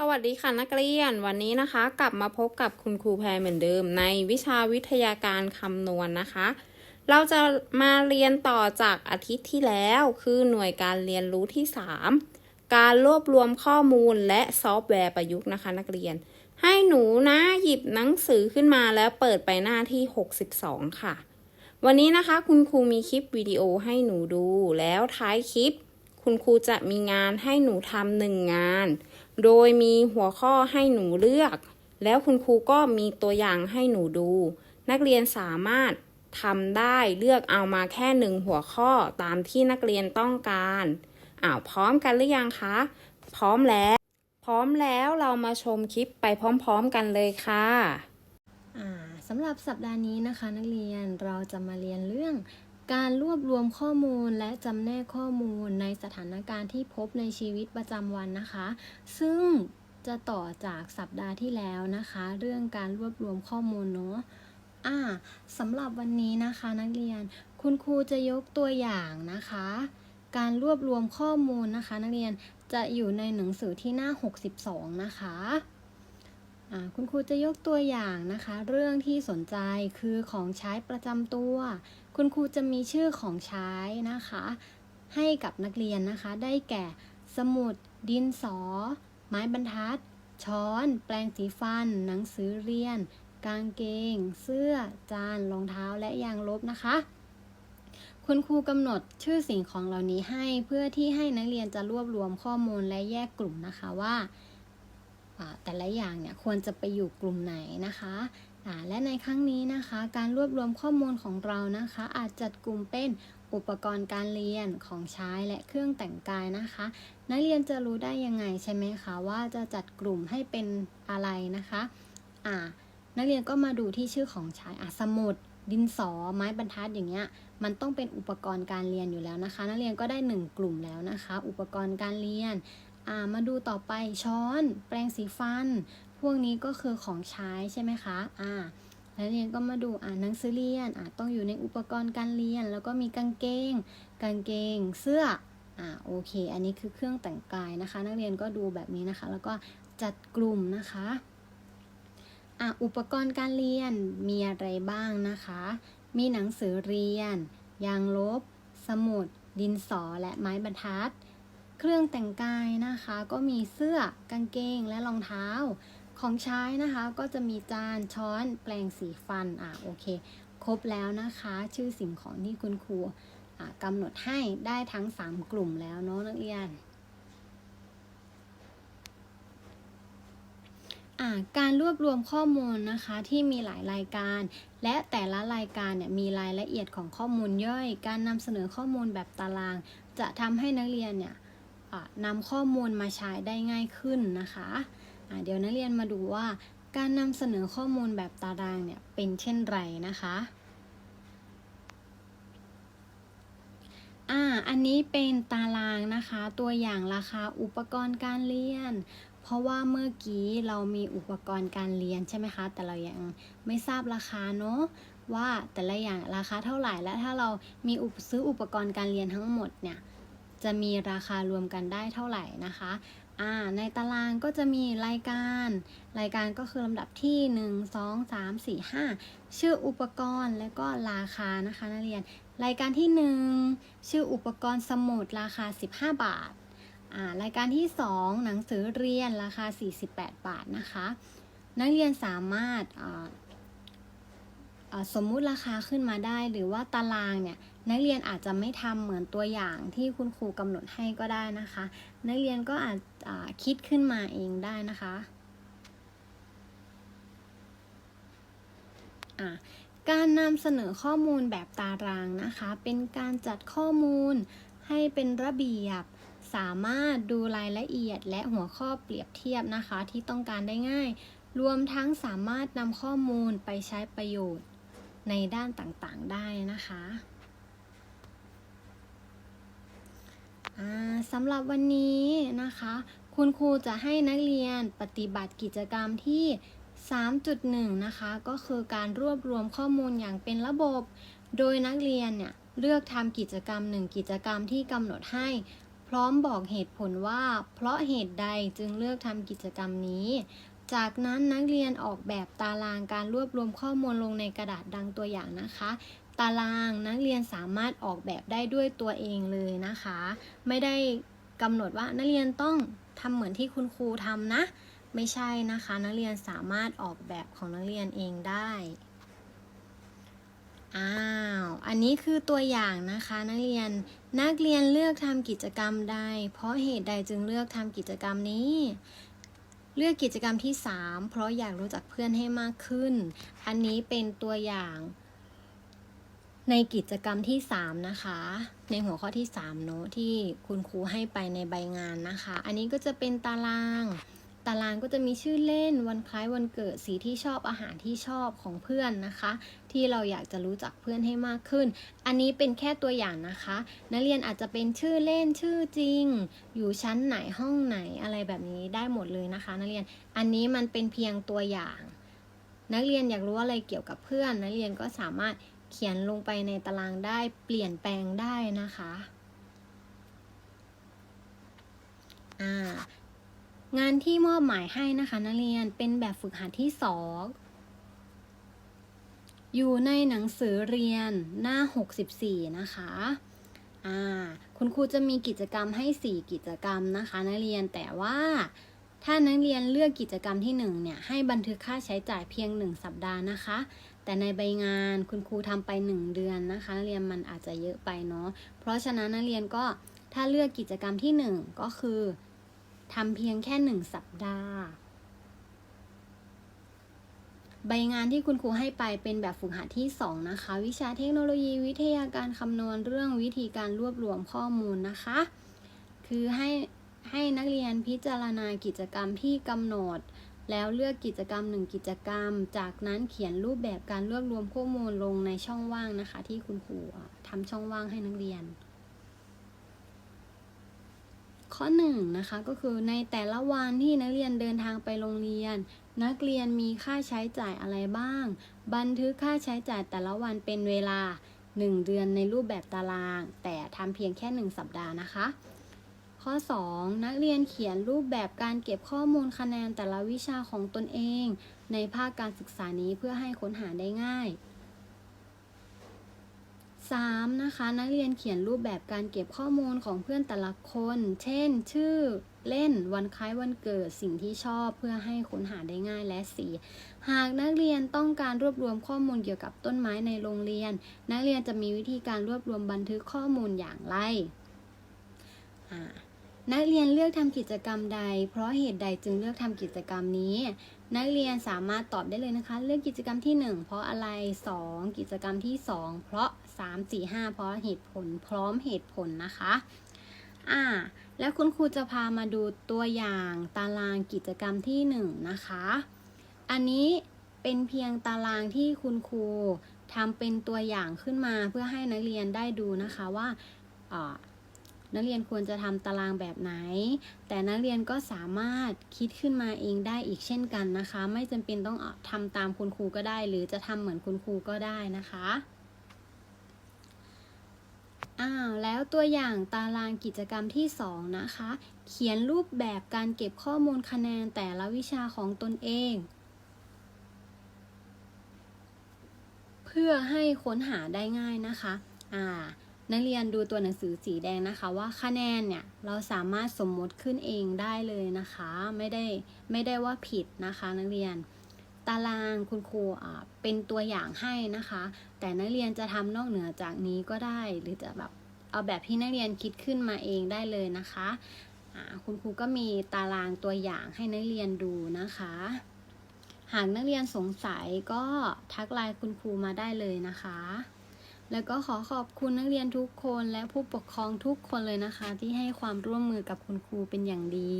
สวัสดีค่ะนักเรียน วันนี้นะคะ กลับมาพบกับคุณครูแพรเหมือนเดิม ในวิชาวิทยาการคำนวณนะคะ เราจะมาเรียนต่อจากอาทิตย์ที่แล้ว คือหน่วยการเรียนรู้ที่ 3 การรวบรวมข้อมูลและซอฟต์แวร์ประยุกต์นะคะ นักเรียน ให้หนูนะหยิบหนังสือขึ้นมาแล้วเปิดไปหน้าที่ 62 ค่ะ วันนี้นะคะคุณครูมีคลิปวิดีโอให้หนูดูแล้วท้ายคลิป คุณครูจะมีงานให้หนูทำหนึ่งงาน โดยมีหัวข้อให้หนูเลือก แล้วคุณครูก็มีตัวอย่างให้หนูดู นักเรียนสามารถทำได้เลือกเอามาแค่หนึ่งหัวข้อตามที่นักเรียนต้องการอ้าวพร้อมกันหรือยังคะ พร้อมแล้ว พร้อมแล้วเรามาชมคลิปไปพร้อมๆกันเลยค่ะสำหรับสัปดาห์นี้นะคะ นักเรียนเราจะมาเรียนเรื่อง การรวบรวมข้อมูลและจำแนกข้อมูลในสถานการณ์ที่พบในชีวิตประจำวันนะคะ ซึ่งจะต่อจากสัปดาห์ที่แล้วนะคะ เรื่องการรวบรวมข้อมูลเนาะอ่าสำหรับวันนี้นะคะนักเรียนคุณครูจะยกตัวอย่างนะคะ การรวบรวมข้อมูลนะคะ นักเรียนจะอยู่ในหนังสือที่หน้า 62 นะคะอ่าคุณครูจะยกตัวอย่างนะคะ เรื่องที่สนใจคือของใช้ประจำตัว คุณครูจะมีชื่อของใช้นะคะ ให้กับนักเรียนนะคะ ได้แก่สมุด ดินสอ ไม้บรรทัด ช้อน แปรงสีฟัน หนังสือเรียน กางเกง เสื้อ จาน รองเท้าและยางลบนะคะ คุณครูกำหนดชื่อสิ่งของเหล่านี้ให้เพื่อที่ให้นักเรียนจะรวบรวมข้อมูลและแยกกลุ่มนะคะว่าแต่ละอย่างเนี่ยควรจะไปอยู่กลุ่มไหนนะคะาและในครั้งนี้นะคะ การรวบรวมข้อมูลของเรานะคะ อาจจัดกลุ่มเป็นอุปกรณ์การเรียนของใช้และเครื่องแต่งกายนะคะ นักเรียนจะรู้ได้ยังไงใช่ไหมคะว่าจะจัดกลุ่มให้เป็นอะไรนะคะอ่านักเรียนก็มาดูที่ชื่อของใช้อะสมุด ดินสอ ไม้บรรทัดอย่างเงี้ยมันต้องเป็นอุปกรณ์การเรียนอยู่แล้วนะคะ นักเรียนก็ได้หนึ่งกลุ่มแล้วนะคะ อุปกรณ์การเรียนอ่ามาดูต่อไปช้อน แปรงสีฟัน พวกนี้ก็คือของใช้ใช่ไหมคะอ่าแล้วเรียนก็มาดูอ่านหนังสือเรียนอ่าต้องอยู่ในอุปกรณ์การเรียน แล้วก็มีกางเกง กางเกง เสื้ออ่าโอเค อันนี้คือเครื่องแต่งกายนะคะ นักเรียนก็ดูแบบนี้นะคะ แล้วก็จัดกลุ่มนะคะอ่าอุปกรณ์การเรียนมีอะไรบ้างนะคะ มีหนังสือเรียน ยางลบ สมุด ดินสอและไม้บรรทัด เครื่องแต่งกายนะคะ ก็มีเสื้อกางเกงและรองเท้า ของใช้นะคะก็จะมีจานช้อนแปรงสีฟันอะโอเค ครบแล้วนะคะ ชื่อสิ่งของที่คุณครูกำหนดให้ได้ทั้ง 3 กลุ่มแล้วเนาะนักเรียนอะการรวบรวมข้อมูลนะคะที่มีหลายรายการ และแต่ละรายการเนี่ยมีรายละเอียดของข้อมูลย่อย การนำเสนอข้อมูลแบบตาราง จะทำให้นักเรียนเนี่ยนำข้อมูลมาใช้ได้ง่ายขึ้นนะคะ เดี๋ยวนักเรียนมาดูว่าการนำเสนอข้อมูลแบบตารางเนี่ยเป็นเช่นไรนะคะอ่าอันนี้เป็นตารางนะคะ ตัวอย่างราคาอุปกรณ์การเรียน เพราะว่าเมื่อกี้เรามีอุปกรณ์การเรียนใช่ไหมคะ แต่เรายังไม่ทราบราคาเนาะว่าแต่ละอย่างราคาเท่าไหร่และถ้าเรามีอุปซื้ออุปกรณ์การเรียนทั้งหมดเนี่ยจะมีราคารวมกันได้เท่าไหร่นะคะ อ่าในตารางก็จะมีรายการ รายการก็คือลำดับที่ 1 2 3 4 5 ชื่ออุปกรณ์และก็ราคานะคะนักเรียน รายการที่ 1 ชื่ออุปกรณ์สมุดราคา 15 บาทอ่ารายการที่ 2 หนังสือเรียนราคา 48 บาทนะคะ นักเรียนสามารถอ่าอ่า สมมุติราคาขึ้นมาได้ หรือว่าตารางเนี่ยนักเรียนอาจจะไม่ทำเหมือนตัวอย่างที่คุณครูกำหนดให้ก็ได้นะคะ นักเรียนก็อาจอคิดขึ้นมาเองได้นะคะะการนำเสนอข้อมูลแบบตารางนะคะ เป็นการจัดข้อมูลให้เป็นระเบียบสามารถดูรายละเอียดและหัวข้อเปรียบเทียบนะคะ ที่ต้องการได้ง่าย รวมทั้งสามารถนำข้อมูลไปใช้ประโยชน์ ในด้านต่างๆได้นะคะสำหรับวันนี้นะคะ คุณครูจะให้นักเรียนปฏิบัติกิจกรรมที่ 3.1 นะคะ ก็คือการรวบรวมข้อมูลอย่างเป็นระบบ โดยนักเรียนเนี่ยเลือกทำกิจกรรมหนึ่งกิจกรรมที่กำหนดให้ พร้อมบอกเหตุผลว่า เพราะเหตุใดจึงเลือกทำกิจกรรมนี้ จากนั้นนักเรียนออกแบบตารางการรวบรวมข้อมูลลงในกระดาษดังตัวอย่างนะคะ ตารางนักเรียนสามารถออกแบบได้ด้วยตัวเองเลยนะคะ ไม่ได้กำหนดว่านักเรียนต้องทำเหมือนที่คุณครูทำนะ ไม่ใช่นะคะ นักเรียนสามารถออกแบบของนักเรียนเองได้อ้าว อันนี้คือตัวอย่างนะคะนักเรียน นักเรียนเลือกทำกิจกรรมใด เพราะเหตุใดจึงเลือกทำกิจกรรมนี้ เลือกกิจกรรมที่ 3 เพราะอยากรู้จักเพื่อนให้มากขึ้น อันนี้เป็นตัวอย่าง ในกิจกรรมที่ 3 นะคะ ในหัวข้อที่3เนอะที่คุณครูให้ไปในใบงานนะคะ อันนี้ก็จะเป็นตาราง ตารางก็จะมีชื่อเล่นวันคล้ายวันเกิดสีที่ชอบอาหารที่ชอบของเพื่อนนะคะ ที่เราอยากจะรู้จักเพื่อนให้มากขึ้น อันนี้เป็นแค่ตัวอย่างนะคะ นักเรียนอาจจะเป็นชื่อเล่นชื่อจริง อยู่ชั้นไหนห้องไหนอะไรแบบนี้ได้หมดเลยนะคะ นักเรียนอันนี้มันเป็นเพียงตัวอย่าง นักเรียนอยากรู้อะไรเกี่ยวกับเพื่อน นักเรียนก็สามารถเขียนลงไปในตารางได้เปลี่ยนแปลงได้นะคะอ่า งานที่มอบหมายให้นะคะนักเรียนเป็นแบบฝึกหัดที่สองอยู่ในหนังสือเรียนหน้า 64 นะคะอ่าคุณครูจะมีกิจกรรมให้ 4 กิจกรรมนะคะนักเรียนแต่ว่าถ้านักเรียนเลือกกิจกรรมที่1เนี่ยให้บันทึกค่าใช้จ่ายเพียง 1 สัปดาห์นะคะ แต่ในใบงานคุณครูทำไป 1 เดือนนะคะนักเรียนมันอาจจะเยอะไปเนาะเพราะฉะนั้นนักเรียนก็ถ้าเลือกกิจกรรมที่ 1 ก็คือ ทำเพียงแค่หนึ่งสัปดาห์ ใบงานที่คุณครูให้ไปเป็นแบบฝึกหัดที่ 2 นะคะ วิชาเทคโนโลยีวิทยาการคำนวณเรื่องวิธีการรวบรวมข้อมูลนะคะ คือให้ให้นักเรียนพิจารณากิจกรรมที่กำหนด แล้วเลือกกิจกรรมหนึ่งกิจกรรม จากนั้นเขียนรูปแบบการรวบรวมข้อมูลลงในช่องว่างนะคะ ที่คุณครูทำช่องว่างให้นักเรียน ข้อหนึ่งนะคะก็คือในแต่ละวันที่นักเรียนเดินทางไปโรงเรียน นักเรียนมีค่าใช้จ่ายอะไรบ้าง บันทึกค่าใช้จ่ายแต่ละวันเป็นเวลา 1 เดือนในรูปแบบตาราง แต่ทำเพียงแค่ 1 สัปดาห์นะคะ ข้อ 2 นักเรียนเขียนรูปแบบการเก็บข้อมูลคะแนนแต่ละวิชาของตนเอง ในภาคการศึกษานี้เพื่อให้ค้นหาได้ง่าย 3. นะคะ นักเรียนเขียนรูปแบบการเก็บข้อมูลของเพื่อนแต่ละคน เช่น ชื่อเล่นวันคล้ายวันเกิดสิ่งที่ชอบเพื่อให้ค้นหาได้ง่ายและ 4. หากนักเรียนต้องการรวบรวมข้อมูลเกี่ยวกับต้นไม้ในโรงเรียน นักเรียนจะมีวิธีการรวบรวมบันทึกข้อมูลอย่างไรอ่า นักเรียนเลือกทำกิจกรรมใด เพราะเหตุใดจึงเลือกทำกิจกรรมนี้ นักเรียนสามารถตอบได้เลยนะคะ เลือกกิจกรรมที่ 1 เพราะอะไร 2 กิจกรรมที่ 2 เพราะ 3 4 5 เพราะเหตุผล พร้อมเหตุผลนะคะอ่าแล้วคุณครูจะพามาดูตัวอย่างตารางกิจกรรมที่ 1 นะคะ อันนี้เป็นเพียงตารางที่คุณครูทำเป็นตัวอย่างขึ้นมาเพื่อให้นักเรียนได้ดูนะคะว่าอ่า นักเรียนควรจะทำตารางแบบไหน แต่นักเรียนก็สามารถคิดขึ้นมาเองได้อีกเช่นกันนะคะ ไม่จำเป็นต้องทำตามคุณครูก็ได้ หรือจะทำเหมือนคุณครูก็ได้นะคะอ้าวแล้วตัวอย่างตารางกิจกรรมที่ 2 นะคะ เขียนรูปแบบการเก็บข้อมูลคะแนนแต่ละวิชาของตนเอง เพื่อให้ค้นหาได้ง่ายนะคะ อ่า นักเรียนดูตัวหนังสือสีแดงนะคะว่าคะแนนเนี่ยเราสามารถสมมติขึ้นเองได้เลยนะคะ ไม่ได้ไม่ได้ว่าผิดนะคะ นักเรียน ตารางคุณครูเป็นตัวอย่างให้นะคะ แต่นักเรียนจะทำนอกเหนือจากนี้ก็ได้ หรือจะแบบเอาแบบที่นักเรียนคิดขึ้นมาเองได้เลยนะคะคุณครูก็มีตารางตัวอย่างให้นักเรียนดูนะคะ หากนักเรียนสงสัยก็ทักไลน์คุณครูมาได้เลยนะคะ แล้วก็ขอขอบคุณนักเรียนทุกคนและผู้ปกครองทุกคนเลยนะคะ ที่ให้ความร่วมมือกับคุณครูเป็นอย่างดี